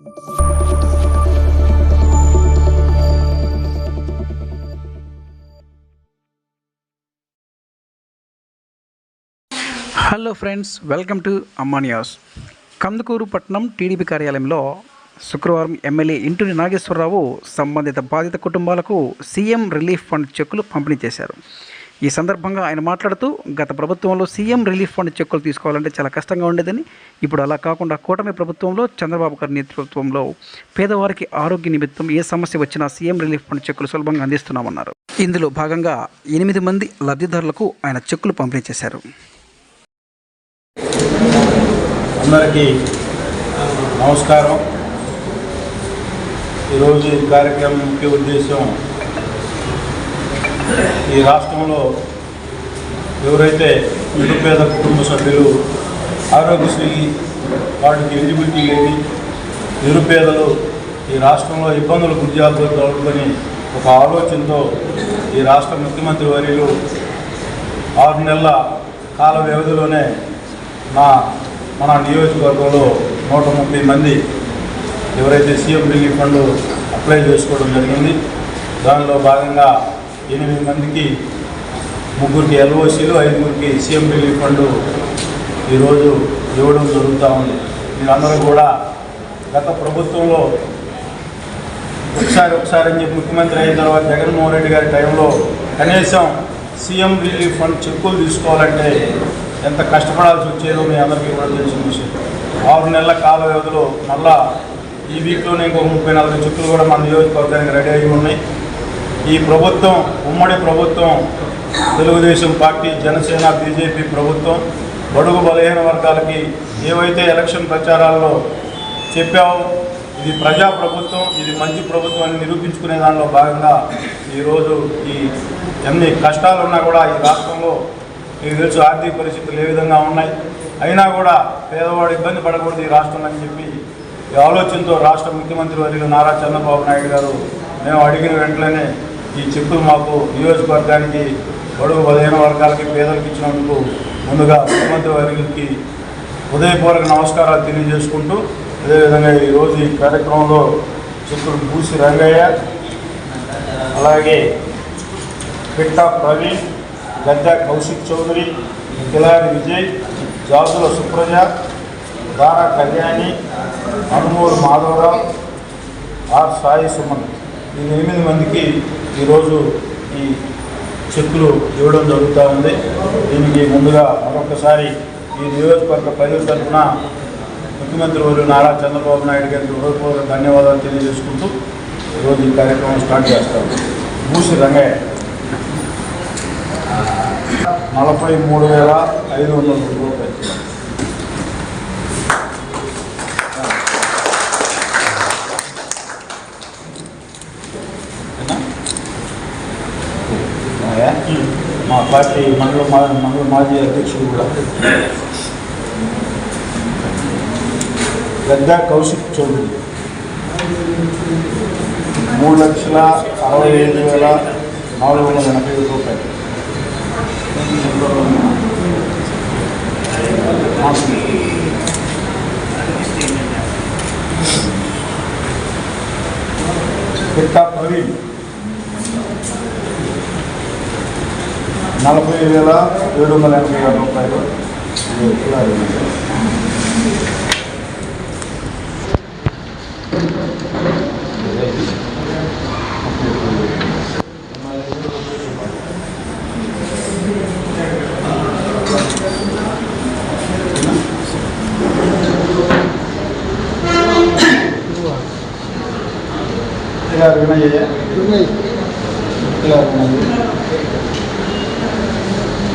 Hello friends welcome to Ammanias Kandukuru పట్టణం TDP కార్యాలయంలో శుక్రవారం ఎమ్మెల్యే ఇంటూరి నాగేశ్వరరావు సంబంధిత బాధిత కుటుంబాలకు సీఎం రిలీఫ్ ఫండ్ చెక్కులు పంపిణీ చేశారు. ఈ సందర్భంగా ఆయన మాట్లాడుతూ గత ప్రభుత్వంలో సీఎం రిలీఫ్ ఫండ్ చెక్కులు తీసుకోవాలంటే చాలా కష్టంగా ఉండేదని ఇప్పుడు అలా కాకుండా కూటమి ప్రభుత్వంలో చంద్రబాబు గారి నేతృత్వంలో పేదవారికి ఆరోగ్య నిమిత్తం ఏ సమస్య వచ్చినా సీఎం రిలీఫ్ ఫండ్ చెక్కులు సులభంగా అందిస్తున్నామన్నారు. ఇందులో భాగంగా ఎనిమిది మంది లబ్ధిదారులకు ఆయన చెక్కులు పంపిణీ చేశారు. అందరికీ నమస్కారం. ఈరోజు ఈ కార్యక్రమం ముఖ్య ఉద్దేశం ఈ రాష్ట్రంలో ఎవరైతే నిరుపేద కుటుంబ సభ్యులు ఆరోగ్యశ్రీ వాటికి ఎలిజిబిలిటీ లేని నిరుపేదలు ఈ రాష్ట్రంలో ఇబ్బందులు గురిజాలు తోడుకొని ఒక ఆలోచనతో ఈ రాష్ట్ర ముఖ్యమంత్రి వర్యులు ఆరు నెలల కాల వ్యవధిలోనే నా మన నియోజకవర్గంలో నూట ముప్పై మంది ఎవరైతే సీఎం రిలీఫ్ ఫండ్ అప్లై చేసుకోవడం జరిగింది దానిలో భాగంగా ఎనిమిది మందికి ముగ్గురికి ఎల్ఓసీలు ఐదుగురికి సీఎం రిలీఫ్ ఫండ్ ఈరోజు ఇవ్వడం జరుగుతూ ఉంది. మీరందరూ కూడా గత ప్రభుత్వంలో ఒకసారి ఒకసారి అని చెప్పి ముఖ్యమంత్రి అయిన తర్వాత జగన్మోహన్ రెడ్డి గారి టైంలో కనీసం సీఎం రిలీఫ్ ఫండ్ చెక్కులు తీసుకోవాలంటే ఎంత కష్టపడాల్సి వచ్చేదో మీ అందరికీ కూడా తెలిసిన విషయం. ఆరు నెలల కాల వ్యవధిలో మళ్ళా ఈ వీక్లోనే ఇంకొక ముప్పై నలభై చెక్కులు కూడా మన నియోజకవర్గానికి రెడీ అయి ఉన్నాయి. ఈ ప్రభుత్వం ఉమ్మడి ప్రభుత్వం తెలుగుదేశం పార్టీ జనసేన బీజేపీ ప్రభుత్వం బడుగు బలహీన వర్గాలకి ఏవైతే ఎలక్షన్ ప్రచారాల్లో చెప్పావో ఇది ప్రజా ప్రభుత్వం ఇది మంచి ప్రభుత్వం అని నిరూపించుకునే దానిలో భాగంగా ఈరోజు ఈ ఎన్ని కష్టాలు ఉన్నా కూడా ఈ రాష్ట్రంలో మీకు తెలుసు ఆర్థిక పరిస్థితులు ఏ విధంగా ఉన్నాయి. అయినా కూడా పేదవాడు ఇబ్బంది పడకూడదు ఈ రాష్ట్రం అని చెప్పి ఈ ఆలోచనతో రాష్ట్ర ముఖ్యమంత్రి వర్యులు నారా చంద్రబాబు నాయుడు గారు మేము అడిగిన వెంటనే ఈ చెక్కులు మాకు నియోజకవర్గానికి బడుగు పదిహేను వర్గాలకి పేదలకు ఇచ్చినందుకు ముందుగా ముఖ్యమంత్రి వారికి హృదయపూర్వక నమస్కారాలు తెలియజేసుకుంటూ అదేవిధంగా ఈరోజు ఈ కార్యక్రమంలో చిత్రుడు పూసి రంగయ్య అలాగే పిట్టా ప్రవీణ్ గద్దా కౌశిక్ చౌదరి కిలారి విజయ్ జాతుల సుప్రజ దారా కళ్యాణి అనుమూరు మాధవరావు ఆర్ సాయి సుమన్. ఎనిమిది మందికి ఈరోజు ఈ చెక్కులు ఇవ్వడం జరుగుతూ ఉంది. దీనికి ముందుగా మరొకసారి ఈ నియోజకవర్గ ప్రజల తరఫున ముఖ్యమంత్రి వారు నారా చంద్రబాబు నాయుడు గారికి హృదయపూర్వక ధన్యవాదాలు తెలియజేసుకుంటూ ఈరోజు ఈ కార్యక్రమం స్టార్ట్ చేస్తాము మూసి రంగయ్య నలభై మూడు వేల ఐదు వందల రూపాయలు ఓకేనా? మా పార్టీ మండల మా మండల మాజీ అధ్యక్షుడు కూడా. గద్దా కౌశిక్ చౌదరి. మూడు లక్షల అరవై ఐదు వేల నాలుగు వందల ఎనభై ఐదు రూపాయలు. పిట్టా ప్రవీణ్. నలభై వేల ఏడు వందల ఎనభై ఆరు రూపాయలు ఇది కూడా ఇవ్వండి. ఇలా వినయ్య ఇలా వినయ్య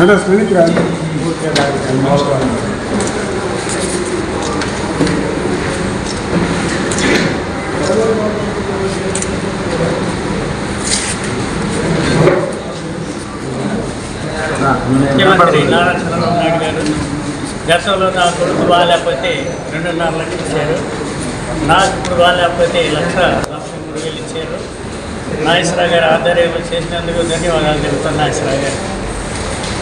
మేడం స్క్రీన్కి రండి ముఖ్యమంత్రి నారా చంద్రబాబు నాయుడు గారు గతంలో నా కొడుకు బాగాలేకపోతే రెండున్నర లక్షలు ఇచ్చారు. నాకు ఇప్పుడు బాగాలేకపోతే లక్ష లక్ష మూడు వేలు ఇచ్చారు. నాగేశ్వరరావు గారు ఆధ్వర్యంలో చేసినందుకు ధన్యవాదాలు తెలుపుతాను నాగేశ్వరరావు గారు